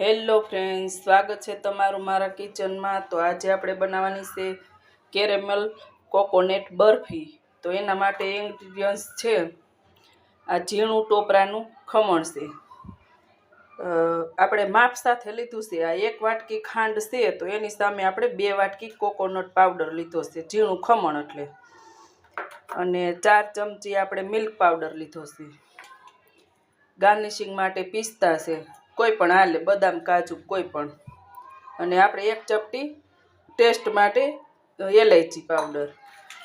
Hello friends, સ્વાગત છે તમારું મારા કિચનમાં. તો આજે આપણે બનાવવાની છે કેરેમલ કોકોનેટ બરફી. તો એના માટે ઇન્ગ્રીડિયન્ટ્સ છે આ ઝીણું ટોપરાનું ખમણ છે. આપણે માપ સાથે લીધું છે. આ એક વાટકી ખાંડ છે, તો એની સામે આપણે બે વાટકી કોકોનટ પાવડર લીધો છે, ઝીણું ખમણ એટલે. અને ચાર ચમચી આપણે મિલ્ક પાવડર લીધો છે. ગાર્નિશિંગ માટે પિસ્તા છે. કોઈ પણ હાલે, બદામ, કાજુ, કોઈ પણ. અને આપણે એક ચપટી ટેસ્ટ માટે એલાયચી પાવડર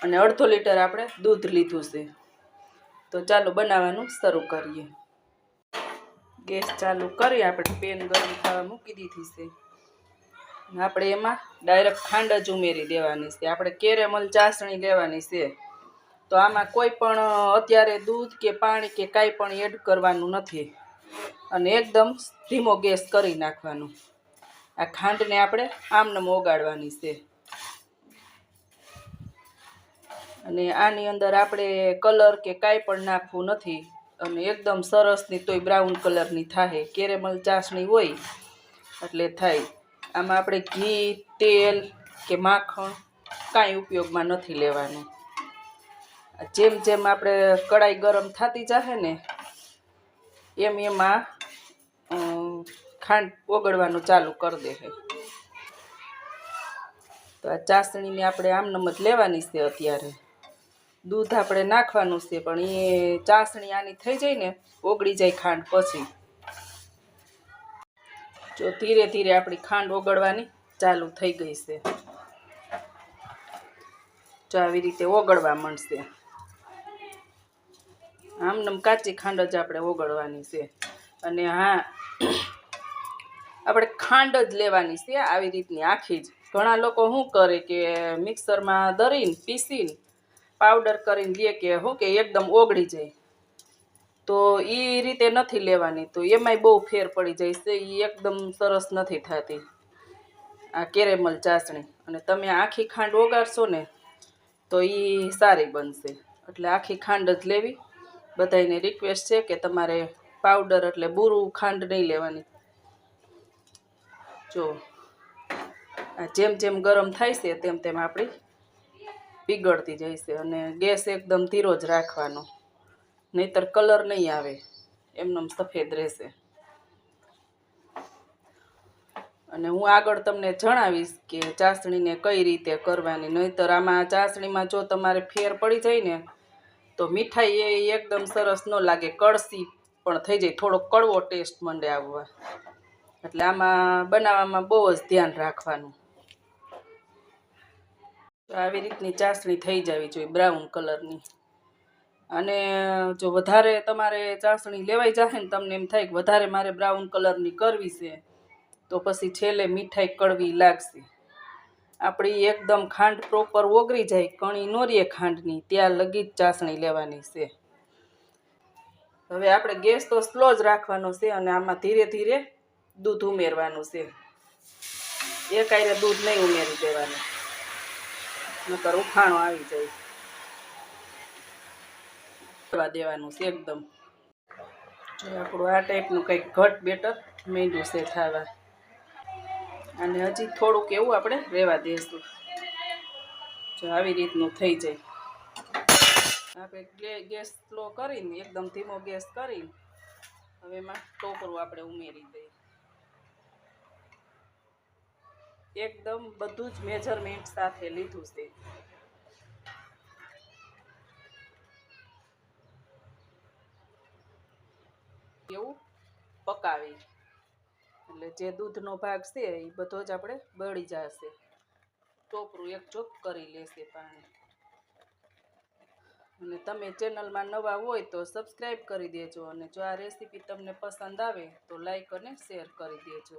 અને અડધો લીટર આપણે દૂધ લીધું છે. તો ચાલો બનાવવાનું શરૂ કરીએ. ગેસ ચાલુ કરી, આપણે પેન ગરમ થવા મૂકી દીધી છે. આપણે એમાં ડાયરેક્ટ ખાંડ જ ઉમેરી દેવાની છે. આપણે કેરેમલ ચાસણી લેવાની છે. તો આમાં કોઈ પણ અત્યારે દૂધ કે પાણી કે કાંઈ પણ એડ કરવાનું નથી. અને એકદમ ધીમો ગેસ કરી નાખવાનું. આ ખાંડને આપણે આમનામ ઓગાળવાની છે. અને આની અંદર આપણે કલર કે કાંઈ પણ નાખવું નથી. અને એકદમ સરસની તોય બ્રાઉન કલરની થાય કેરેમલ ચાસણી હોય એટલે થાય. આમાં આપણે ઘી, તેલ કે માખણ કાંઈ ઉપયોગમાં નથી લેવાનું. જેમ જેમ આપણે કડાઈ ગરમ થતી જશે ને, એમ એમાં ખાંડ ઓગળવાનું ચાલુ કરી દે તો આ ચાસણીને આપણે આમનમ જ લેવાની છે અત્યારે. દૂધ આપણે નાખવાનું છે, પણ એ ચાસણી આની થઈ જાય ને, ઓગળી જાય ખાંડ પછી. જો ધીરે ધીરે આપણી ખાંડ ઓગળવાની ચાલુ થઈ ગઈ છે. જો આવી રીતે ઓગળવા માંડશે. આમનમ કાચી ખાંડ જ આપણે ઓગળવાની છે. અને હા આપણે ખાંડ જ લેવાની છે આવી રીતની આખી જ. ઘણા લોકો શું કરે કે મિક્સરમાં દરીને, પીસીને, પાવડર કરીને લે કે શું કે એકદમ ઓગળી જાય. તો એ રીતે નથી લેવાની. તો એમાંય બહુ ફેર પડી જાય છે એ એકદમ સરસ નથી થતી. આ કેરેમલ ચાસણી. અને તમે આખી ખાંડ ઓગાળશો ને, તો એ સારી બનશે. એટલે આખી ખાંડ જ લેવી. બધાને રિક્વેસ્ટ છે કે તમારે પાવડર એટલે બુરું ખાંડ નહીં લેવાની. જો જેમ જેમ ગરમ થાય છે, તેમ તેમ આપણી પીગળતી જાય છે અને ગેસ એકદમ ધીરો જ રાખવાનો. નહીતર કલર નહીં આવે, એમનેમ સફેદ રહેશે. અને હું આગળ તમને જણાવીશ કે ચાસણીને કઈ રીતે કરવાની, નહીતર આમાં ચાસણીમાં જો તમારે ફેર પડી જાય ને, તો મીઠાઈ એ એકદમ સરસ ન લાગે કળસી પણ થઈ જાય થોડો કડવો ટેસ્ટ મંડે આવવા. એટલે આમાં બનાવવામાં બહુ જ ધ્યાન રાખવાનું. તો આવી રીતની ચાસણી થઈ જવી જોઈએ બ્રાઉન કલરની. અને જો વધારે તમારે ચાસણી લેવાઈ જશે ને તમને એમ થાય કે વધારે મારે બ્રાઉન કલરની કરવી છે, તો પછી છેલ્લે મીઠાઈ કડવી લાગશે. આપણી એકદમ ખાંડ પ્રોપર ઓગળી જાય, કણી નોરીએ ખાંડની, ત્યાં લગી જ ચાસણી લેવાની છે. હવે આપણે ગેસ તો સ્લો જ રાખવાનો છે અને આમાં ધીરે ધીરે દૂધ ઉમેરવાનું છે. એક આયરે દૂધ નહીં ઉમેરી દેવાનું. નકર ઉખાણો આવી જાય. કરવા દેવાનું છે એકદમ. આપણું આ ટાઈપનું કંઈક ઘટ બેટર મીંડું છે થવા. અને હજી થોડુંક એવું આપણે રહેવા દઈશું જો આવી રીતનું થઈ જાય. આપણે ગેસ સ્લો કરીને, એકદમ ધીમો ગેસ કરીને, હવે એમાં ટોપરું આપણે ઉમેરી દઈએ. એકદમ બધું જ મેજરમેન્ટ સાથે લીધું છે. એવું પકાવી. એટલે જે દૂધનો ભાગ છે એ બધો જ આપણે બળી જશે. ટોપરું એક ચોપ કરી લેશે પાણી. અને તમે ચેનલમાં નવા હોય તો સબસ્ક્રાઈબ કરી દેજો અને જો આ રેસીપી તમને પસંદ આવે તો લાઈક અને શેર કરી દેજો.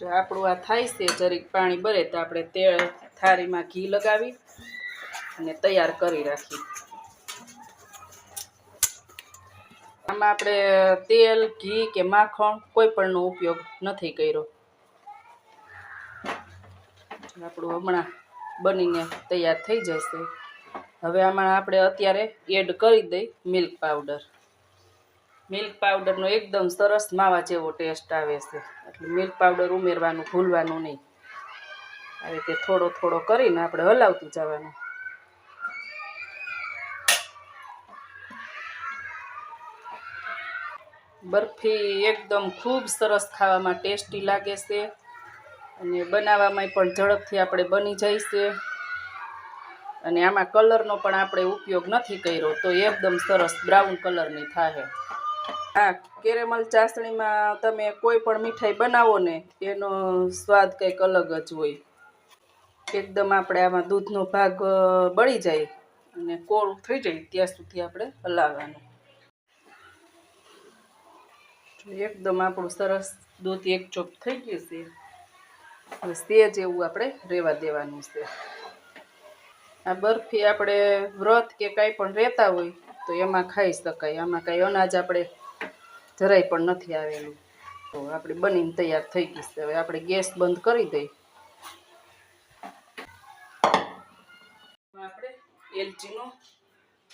જો આપણું આ થાય છે, જરીક પાણી બરે તો આપણે તે થાળીમાં ઘી લગાવી અને તૈયાર કરી રાખી. આમાં આપણે તેલ, ઘી કે માખણ કોઈ પણનો ઉપયોગ નથી કર્યો. આપણું હમણાં બનીને તૈયાર થઈ જશે. હવે આમાં આપણે અત્યારે એડ કરી દઈ મિલ્ક પાવડર. મિલ્ક પાવડરનો એકદમ સરસ માવા જેવો ટેસ્ટ આવે છે. એટલે મિલ્ક પાવડર ઉમેરવાનું, ભૂલવાનું નહીં. આવી રીતે થોડો થોડો કરીને આપણે હલાવતું જવાનું. બરફી એકદમ ખૂબ સરસ ખાવામાં ટેસ્ટી લાગે છે. અને બનાવવામાં પણ ઝડપથી આપણે બની જાય છે. અને આમાં કલરનો પણ આપણે ઉપયોગ નથી કર્યો, તો એકદમ સરસ બ્રાઉન કલરની થાય હા કેરેમલ ચાસણીમાં તમે કોઈ પણ મીઠાઈ બનાવો ને, એનો સ્વાદ કંઈક અલગ જ હોય. એકદમ આપણે આમાં દૂધનો ભાગ બળી જાય અને કોરું થઈ જાય ત્યાં સુધી આપણે હલાવવાનું. એકદમ આપણું સરસ દૂધ એક ચોપ થઈ ગયું છે. હવે સેજ એવું આપણે રહેવા દેવાનું છે. આ બરફી આપણે વ્રત કે કાંઈ પણ રહેતા હોય તો એમાં ખાઈ શકાય. આમાં કાંઈ અનાજ આપણે જરાય પણ નથી આવેલું. તો આપણે બનીને તૈયાર થઈ ગઈ છે. હવે આપણે ગેસ બંધ કરી દઈ. આપણે એલચીનો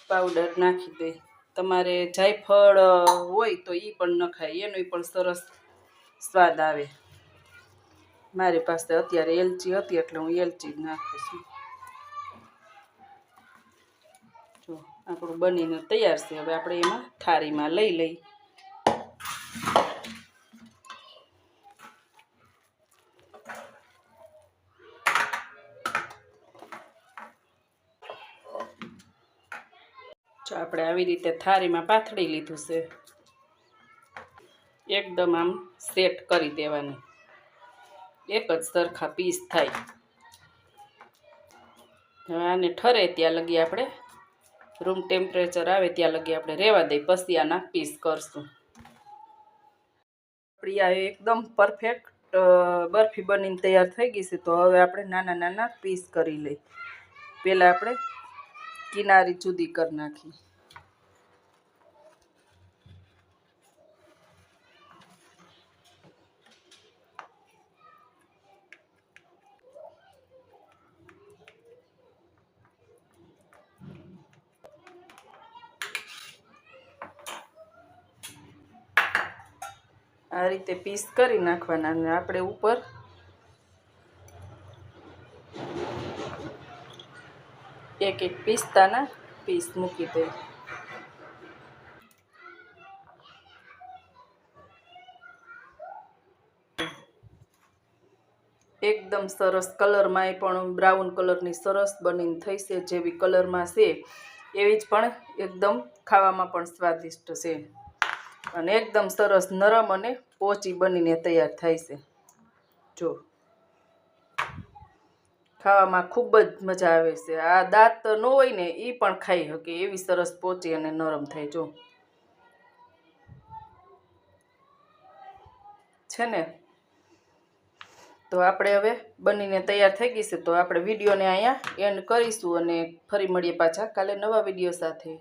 પાવડર નાખી દઈ તમારે જાયફળ હોય તો એ પણ નખાય. એનો પણ સરસ સ્વાદ આવે. મારી પાસે અત્યારે એલચી હતી એટલે હું એલચી જ નાખું છું. જો, આપણું બનીને તૈયાર છે. હવે આપણે એમાં થાળીમાં લઈ લઈ. જો આપણે આવી રીતે થાળીમાં પાથળી લીધું છે. એકદમ આમ સેટ કરી દેવાની. એક જ સરખા પીસ થાય. હવે આને ઠરે ત્યાં લગી આપણે. રૂમ ટેમ્પરેચર આવે ત્યાં લગી આપણે રહેવા દઈ. પછી આના પીસ કરશું. આપણી આ એકદમ પરફેક્ટ બરફી બનીને તૈયાર થઈ ગઈ છે. તો હવે આપણે નાના નાના પીસ કરી લઈ. પહેલાં આપણે કિનારી જુદી કરી નાખી. આ રીતે પીસ કરી નાખવાના અને આપણે ઉપર એક એક પિસ્તાના પીસ મૂકી દઈએ એકદમ સરસ કલરમાં એ પણ બ્રાઉન કલરની સરસ બનીને થઈ છે જેવી કલરમાં છે. એવી જ પણ એકદમ ખાવામાં પણ સ્વાદિષ્ટ છે. અને એકદમ સરસ નરમ અને પોચી બનીને તૈયાર થાય છે. જો. ખાવામાં ખૂબ જ મજા આવે છે. આ દાંત ન હોય ને એ પણ ખાઈ શકે એવી સરસ પોચી અને નરમ થાય, જો. છે ને? તો આપણે હવે બનીને તૈયાર થઈ ગઈ છે, તો આપણે વિડીયોને અહીંયા એન્ડ કરીશું અને ફરી મળીએ પાછા કાલે નવા વીડિયો સાથે.